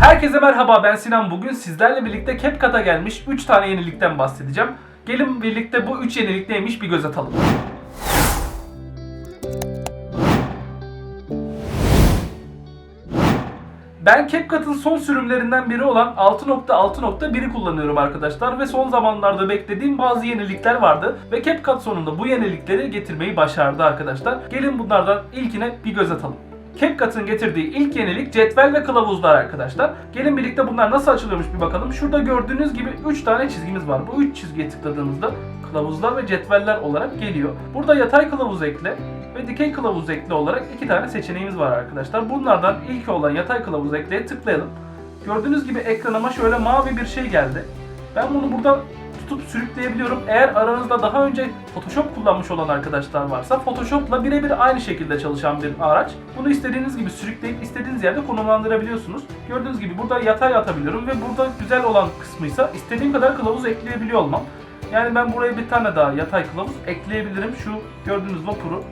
Herkese merhaba ben Sinan. Bugün sizlerle birlikte CapCut'a gelmiş 3 tane yenilikten bahsedeceğim. Gelin birlikte bu 3 yenilik neymiş bir göz atalım. Ben CapCut'ın son sürümlerinden biri olan 6.6.1'i kullanıyorum arkadaşlar ve son zamanlarda beklediğim bazı yenilikler vardı ve CapCut sonunda bu yenilikleri getirmeyi başardı arkadaşlar. Gelin bunlardan ilkine bir göz atalım. CapCut'ın getirdiği ilk yenilik cetvel ve kılavuzlar arkadaşlar. Gelin birlikte bunlar nasıl açılıyormuş bir bakalım. Şurada gördüğünüz gibi 3 tane çizgimiz var. Bu 3 çizgiye tıkladığımızda kılavuzlar ve cetveller olarak geliyor. Burada yatay kılavuz ekle ve dikey kılavuz ekle olarak iki tane seçeneğimiz var arkadaşlar. Bunlardan ilk olan yatay kılavuz ekleye tıklayalım. Gördüğünüz gibi ekranıma şöyle mavi bir şey geldi. Ben bunu burada tutup sürükleyebiliyorum. Eğer aranızda daha önce Photoshop kullanmış olan arkadaşlar varsa Photoshop'la birebir aynı şekilde çalışan bir araç. Bunu istediğiniz gibi sürükleyip istediğiniz yerde konumlandırabiliyorsunuz. Gördüğünüz gibi burada yatay atabiliyorum ve burada güzel olan kısmıysa istediğim kadar kılavuz ekleyebiliyor olmam. Yani ben buraya bir tane daha yatay kılavuz ekleyebilirim. Şu gördüğünüz vapuru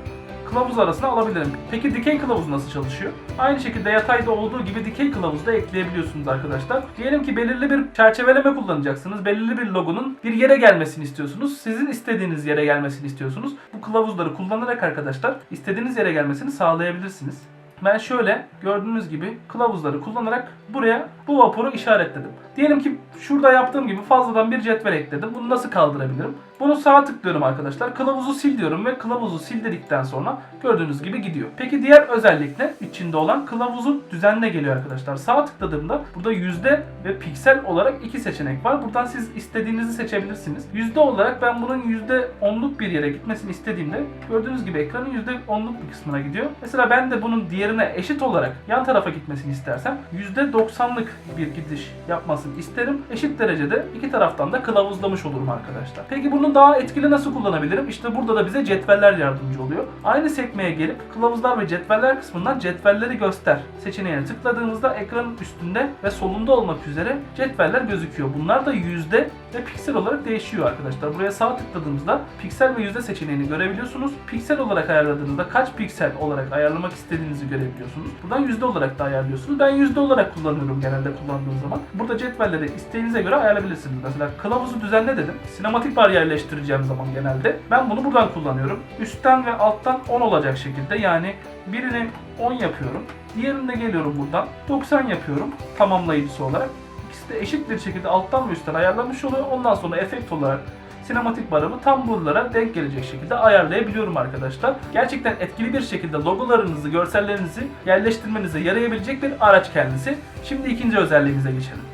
kılavuz arasına alabilirim. Peki dikey kılavuz nasıl çalışıyor? Aynı şekilde yatayda olduğu gibi dikey kılavuzu da ekleyebiliyorsunuz arkadaşlar. Diyelim ki belirli bir çerçeveleme kullanacaksınız. Belirli bir logonun bir yere gelmesini istiyorsunuz. Sizin istediğiniz yere gelmesini istiyorsunuz. Bu kılavuzları kullanarak arkadaşlar istediğiniz yere gelmesini sağlayabilirsiniz. Ben şöyle gördüğünüz gibi kılavuzları kullanarak buraya bu vapuru işaretledim. Diyelim ki şurada yaptığım gibi fazladan bir cetvel ekledim. Bunu nasıl kaldırabilirim? Bunu sağa tıklıyorum arkadaşlar. Kılavuzu sil diyorum ve kılavuzu sil dedikten sonra gördüğünüz gibi gidiyor. Peki diğer özellik ne? İçinde olan kılavuzu düzenle geliyor arkadaşlar. Sağa tıkladığımda burada yüzde ve piksel olarak iki seçenek var. Buradan siz istediğinizi seçebilirsiniz. Yüzde olarak ben bunun yüzde onluk bir yere gitmesini istediğimde gördüğünüz gibi ekranın yüzde onluk bir kısmına gidiyor. Mesela ben de bunun diğerine eşit olarak yan tarafa gitmesini istersem yüzde doksanlık bir gidiş yapmasını isterim. Eşit derecede iki taraftan da kılavuzlamış olurum arkadaşlar. Peki bunu daha etkili nasıl kullanabilirim? İşte burada da bize cetveller yardımcı oluyor. Aynı sekmeye gelip kılavuzlar ve cetveller kısmından cetvelleri göster seçeneğine tıkladığımızda ekranın üstünde ve solunda olmak üzere cetveller gözüküyor. Bunlar da yüzde ve piksel olarak değişiyor arkadaşlar. Buraya sağ tıkladığımızda piksel ve yüzde seçeneğini görebiliyorsunuz. Piksel olarak ayarladığınızda kaç piksel olarak ayarlamak istediğinizi görebiliyorsunuz. Buradan yüzde olarak da ayarlıyorsunuz. Ben yüzde olarak kullanıyorum genelde kullandığım zaman. Burada cetvelleri isteğinize göre ayarlayabilirsiniz. Mesela kılavuzu düzenle dedim. Sinematik bar yerleştireceğim zaman genelde. Ben bunu buradan kullanıyorum. Üstten ve alttan 10 olacak şekilde yani birini 10 yapıyorum. Diğerinde geliyorum buradan 90 yapıyorum tamamlayıcısı olarak. İkisi de eşit bir şekilde alttan ve üstten ayarlanmış oluyor. Ondan sonra efekt olarak sinematik barımı tam buralara denk gelecek şekilde ayarlayabiliyorum arkadaşlar. Gerçekten etkili bir şekilde logolarınızı, görsellerinizi yerleştirmenize yarayabilecek bir araç kendisi. Şimdi ikinci özelliğimize geçelim.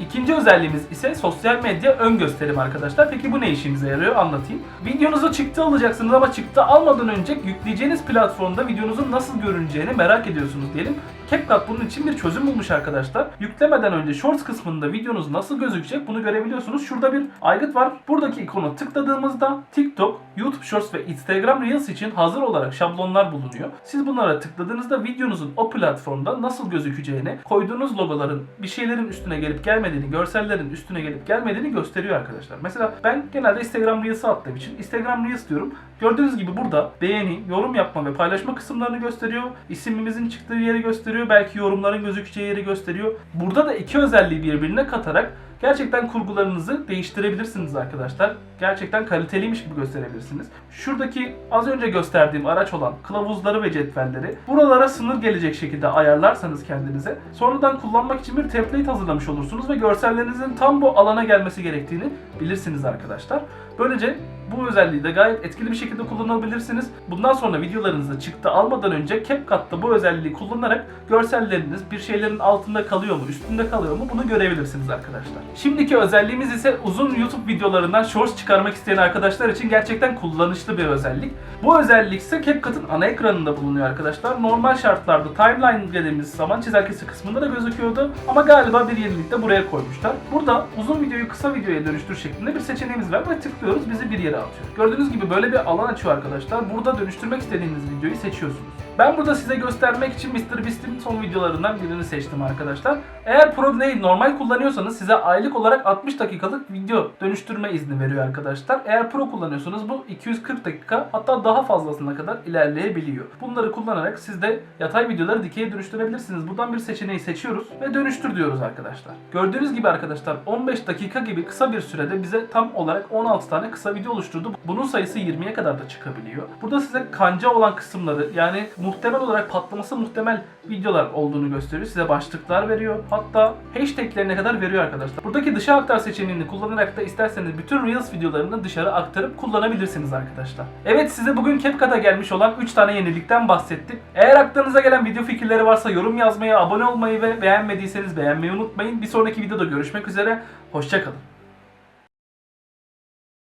İkinci özelliğimiz ise sosyal medya ön gösterim arkadaşlar. Peki bu ne işimize yarıyor anlatayım. Videonuzu çıktı alacaksınız ama çıktı almadan önce yükleyeceğiniz platformda videonuzun nasıl görüneceğini merak ediyorsunuz diyelim. CapCut bunun için bir çözüm bulmuş arkadaşlar. Yüklemeden önce Shorts kısmında videonuz nasıl gözükecek bunu görebiliyorsunuz. Şurada bir aygıt var. Buradaki ikonu tıkladığımızda TikTok, YouTube Shorts ve Instagram Reels için hazır olarak şablonlar bulunuyor. Siz bunlara tıkladığınızda videonuzun o platformda nasıl gözükeceğini, koyduğunuz logoların bir şeylerin üstüne gelip gelmediğini, görsellerin üstüne gelip gelmediğini gösteriyor arkadaşlar. Mesela ben genelde Instagram Reels'ı attığım için Instagram Reels diyorum. Gördüğünüz gibi burada beğeni, yorum yapma ve paylaşma kısımlarını gösteriyor. İsimimizin çıktığı yeri gösteriyor. Belki yorumların gözükeceği yeri gösteriyor. Burada da iki özelliği birbirine katarak gerçekten kurgularınızı değiştirebilirsiniz arkadaşlar. Gerçekten kaliteliymiş gibi gösterebilirsiniz. Şuradaki az önce gösterdiğim araç olan kılavuzları ve cetvelleri buralara sınır gelecek şekilde ayarlarsanız kendinize sonradan kullanmak için bir template hazırlamış olursunuz ve görsellerinizin tam bu alana gelmesi gerektiğini bilirsiniz arkadaşlar. Böylece bu özelliği de gayet etkili bir şekilde kullanabilirsiniz. Bundan sonra videolarınızı çıktı almadan önce CapCut'ta bu özelliği kullanarak görselleriniz bir şeylerin altında kalıyor mu, üstünde kalıyor mu bunu görebilirsiniz arkadaşlar. Şimdiki özelliğimiz ise uzun YouTube videolarından shorts çıkarmak isteyen arkadaşlar için gerçekten kullanışlı bir özellik. Bu özellik ise CapCut'ın ana ekranında bulunuyor arkadaşlar. Normal şartlarda timeline dediğimiz zaman çizelgesi kısmında da gözüküyordu ama galiba bir yenilik de buraya koymuşlar. Burada uzun videoyu kısa videoya dönüştür şeklinde bir seçeneğimiz var ve tıklıyoruz bizi bir yere atıyor. Gördüğünüz gibi böyle bir alan açıyor arkadaşlar. Burada dönüştürmek istediğiniz videoyu seçiyorsunuz. Ben burada size göstermek için MrBeast'in son videolarından birini seçtim arkadaşlar. Eğer Pro değil normal kullanıyorsanız size aylık olarak 60 dakikalık video dönüştürme izni veriyor arkadaşlar. Eğer Pro kullanıyorsanız bu 240 dakika hatta daha fazlasına kadar ilerleyebiliyor. Bunları kullanarak siz de yatay videoları dikeye dönüştürebilirsiniz. Buradan bir seçeneği seçiyoruz ve dönüştür diyoruz arkadaşlar. Gördüğünüz gibi arkadaşlar 15 dakika gibi kısa bir sürede bize tam olarak 16 tane kısa video oluşturdu. Bunun sayısı 20'ye kadar da çıkabiliyor. Burada size kanca olan kısımları yani muhtemel olarak patlaması muhtemel videolar olduğunu gösteriyor. Size başlıklar veriyor. Hatta hashtaglerine kadar veriyor arkadaşlar. Buradaki dışa aktar seçeneğini kullanarak da isterseniz bütün Reels videolarını dışarı aktarıp kullanabilirsiniz arkadaşlar. Evet size bugün CapCut'a gelmiş olan 3 tane yenilikten bahsettik. Eğer aklınıza gelen video fikirleri varsa yorum yazmayı, abone olmayı ve beğenmediyseniz beğenmeyi unutmayın. Bir sonraki videoda görüşmek üzere. Hoşçakalın.